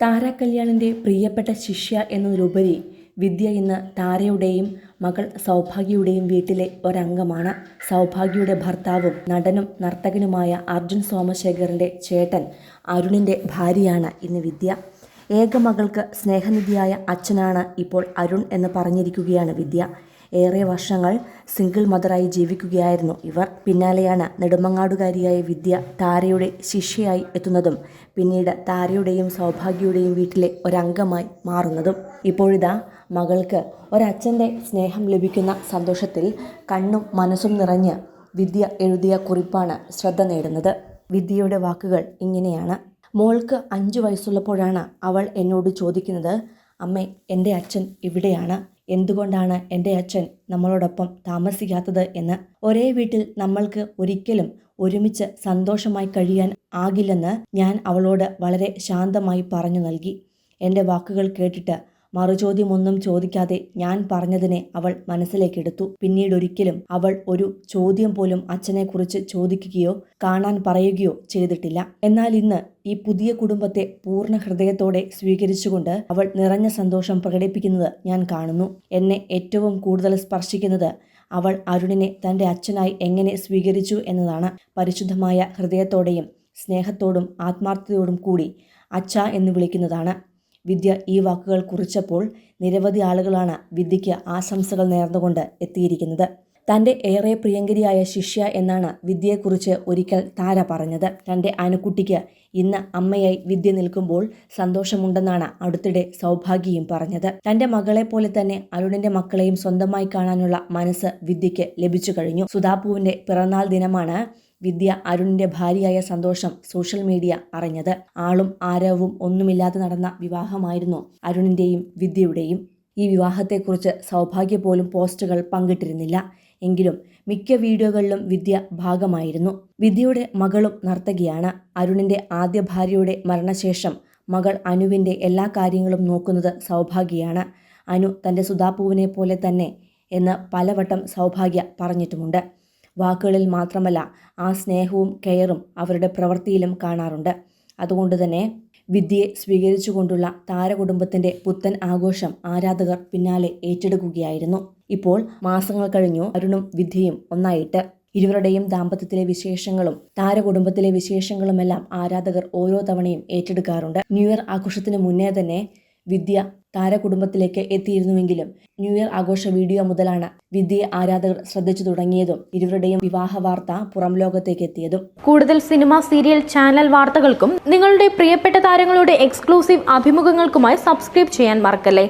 താര പ്രിയപ്പെട്ട ശിഷ്യ എന്നതിലുപരി വിദ്യ ഇന്ന് താരയുടെയും മകൾ സൗഭാഗ്യയുടെയും വീട്ടിലെ ഒരംഗമാണ്. സൗഭാഗ്യയുടെ ഭർത്താവും നടനും നർത്തകനുമായ അർജുൻ സോമശേഖറിന്റെ ചേട്ടൻ അരുണിന്റെ ഭാര്യയാണ് ഇന്ന് വിദ്യ. ഏക മകൾക്ക് സ്നേഹനിധിയായ അച്ഛനാണ് ഇപ്പോൾ അരുൺ എന്ന് പറഞ്ഞിരിക്കുകയാണ് വിദ്യ. ഏറെ വർഷങ്ങൾ സിംഗിൾ മദറായി ജീവിക്കുകയായിരുന്നു ഇവർ. പിന്നാലെയാണ് നെടുമങ്ങാടുകാരിയായ വിദ്യ താരയുടെ ശിഷ്യയായി എത്തുന്നതും പിന്നീട് താരയുടെയും സൗഭാഗ്യയുടെയും വീട്ടിലെ ഒരംഗമായി മാറുന്നതും. ഇപ്പോഴിതാ മകൾക്ക് ഒരച്ഛന്റെ സ്നേഹം ലഭിക്കുന്ന സന്തോഷത്തിൽ കണ്ണും മനസ്സും നിറഞ്ഞ് വിദ്യ എഴുതിയ കുറിപ്പാണ് ശ്രദ്ധ നേടുന്നത്. വിദ്യയുടെ വാക്കുകൾ ഇങ്ങനെയാണ്. മോൾക്ക് അഞ്ചു വയസ്സുള്ളപ്പോഴാണ് അവൾ എന്നോട് ചോദിക്കുന്നത് അമ്മേ എന്റെ അച്ഛൻ ഇവിടെയാണ്. എന്തുകൊണ്ടാണ് എന്റെ അച്ഛൻ നമ്മളോടൊപ്പം താമസിക്കാത്തത് എന്ന്? ഒരേ വീട്ടിൽ നമ്മൾക്ക് ഒരിക്കലും ഒരുമിച്ച് സന്തോഷമായി കഴിയാൻ ആകില്ലെന്ന് ഞാൻ അവളോട് വളരെ ശാന്തമായി പറഞ്ഞു നൽകി. എന്റെ വാക്കുകൾ കേട്ടിട്ട് മറുചോദ്യമൊന്നും ചോദിക്കാതെ ഞാൻ പറഞ്ഞതിനെ അവൾ മനസ്സിലേക്കെടുത്തു. പിന്നീടൊരിക്കലും അവൾ ഒരു ചോദ്യം പോലും അച്ഛനെക്കുറിച്ച് ചോദിക്കുകയോ കാണാൻ പറയുകയോ ചെയ്തിട്ടില്ല. എന്നാൽ ഇന്ന് ഈ പുതിയ കുടുംബത്തെ പൂർണ ഹൃദയത്തോടെ സ്വീകരിച്ചുകൊണ്ട് അവൾ നിറഞ്ഞ സന്തോഷം പ്രകടിപ്പിക്കുന്നത് ഞാൻ കാണുന്നു. എന്നെ ഏറ്റവും കൂടുതൽ സ്പർശിക്കുന്നത് അവൾ അരുണിനെ തന്റെ അച്ഛനായി എങ്ങനെ സ്വീകരിച്ചു എന്നതാണ്. പരിശുദ്ധമായ ഹൃദയത്തോടെയും സ്നേഹത്തോടും ആത്മാർത്ഥതയോടും കൂടി അച്ഛ എന്ന് വിളിക്കുന്നതാണ്. വിദ്യ ഈ വാക്കുകൾ കുറിച്ചപ്പോൾ നിരവധി ആളുകളാണ് വിദ്യയ്ക്ക് ആശംസകൾ നേർന്നുകൊണ്ട് എത്തിയിരിക്കുന്നത്. തന്റെ ഏറെ പ്രിയങ്കരിയായ ശിഷ്യ എന്നാണ് വിദ്യയെക്കുറിച്ച് ഒരിക്കൽ താര പറഞ്ഞത്. തന്റെ അനുകുട്ടിക്ക് ഇന്ന് അമ്മയായി വിദ്യ നിൽക്കുമ്പോൾ സന്തോഷമുണ്ടെന്നാണ് അടുത്തിടെ സൗഭാഗ്യയും പറഞ്ഞത്. തന്റെ പോലെ തന്നെ അരുണിന്റെ മക്കളെയും സ്വന്തമായി കാണാനുള്ള മനസ്സ് വിദ്യയ്ക്ക് ലഭിച്ചു കഴിഞ്ഞു. സുധാപുവിന്റെ പിറന്നാൾ ദിനമാണ് വിദ്യ അരുണിന്റെ ഭാര്യയായ സന്തോഷം സോഷ്യൽ മീഡിയ അറിഞ്ഞത്. ആളും ആരവവും ഒന്നുമില്ലാതെ നടന്ന വിവാഹമായിരുന്നു അരുണിന്റെയും വിദ്യയുടെയും. ഈ വിവാഹത്തെക്കുറിച്ച് സൗഭാഗ്യ പോലും പോസ്റ്റുകൾ പങ്കിട്ടിരുന്നില്ല. എങ്കിലും മിക്ക വീഡിയോകളിലും വിദ്യ ഭാഗമായിരുന്നു. വിദ്യയുടെ മകളും നർത്തകിയാണ്. അരുണിന്റെ ആദ്യ ഭാര്യയുടെ മരണശേഷം മകൾ അനുവിന്റെ എല്ലാ കാര്യങ്ങളും നോക്കുന്നത് സൗഭാഗ്യയാണ് അനു തന്റെ സുധാപൂവിനെ പോലെ തന്നെ എന്ന് പലവട്ടം സൗഭാഗ്യ പറഞ്ഞിട്ടുമുണ്ട്. വാക്കുകളിൽ മാത്രമല്ല ആ സ്നേഹവും കെയറും അവരുടെ പ്രവൃത്തിയിലും കാണാറുണ്ട്. അതുകൊണ്ട് തന്നെ വിദ്യയെ സ്വീകരിച്ചുകൊണ്ടുള്ള താരകുടുംബത്തിന്റെ പുത്തൻ ആഘോഷം ആരാധകർ പിന്നാലെ ഏറ്റെടുക്കുകയായിരുന്നു. ഇപ്പോൾ മാസങ്ങൾ കഴിഞ്ഞു അരുണും വിദ്യയും ഒന്നായിട്ട്. ഇരുവരുടെയും ദാമ്പത്യത്തിലെ വിശേഷങ്ങളും താരകുടുംബത്തിലെ വിശേഷങ്ങളുമെല്ലാം ആരാധകർ ഓരോ തവണയും ഏറ്റെടുക്കാറുണ്ട്. ന്യൂ ഇയർ ആഘോഷത്തിന് മുന്നേ തന്നെ വിദ്യ താരകുടുംബത്തിലേക്ക് എത്തിയിരുന്നുവെങ്കിലും ന്യൂ ഇയർ ആഘോഷ വീഡിയോ മുതലാണ് വിദ്യയെ ആരാധകർ ശ്രദ്ധിച്ചു തുടങ്ങിയതും ഇരുവരുടെയും വിവാഹ വാർത്ത പുറം ലോകത്തേക്ക് എത്തിയതും. കൂടുതൽ സിനിമ സീരിയൽ ചാനൽ വാർത്തകൾക്കും നിങ്ങളുടെ പ്രിയപ്പെട്ട താരങ്ങളുടെ എക്സ്ക്ലൂസീവ് അഭിമുഖങ്ങൾക്കുമായി സബ്സ്ക്രൈബ് ചെയ്യാൻ മറക്കല്ലേ?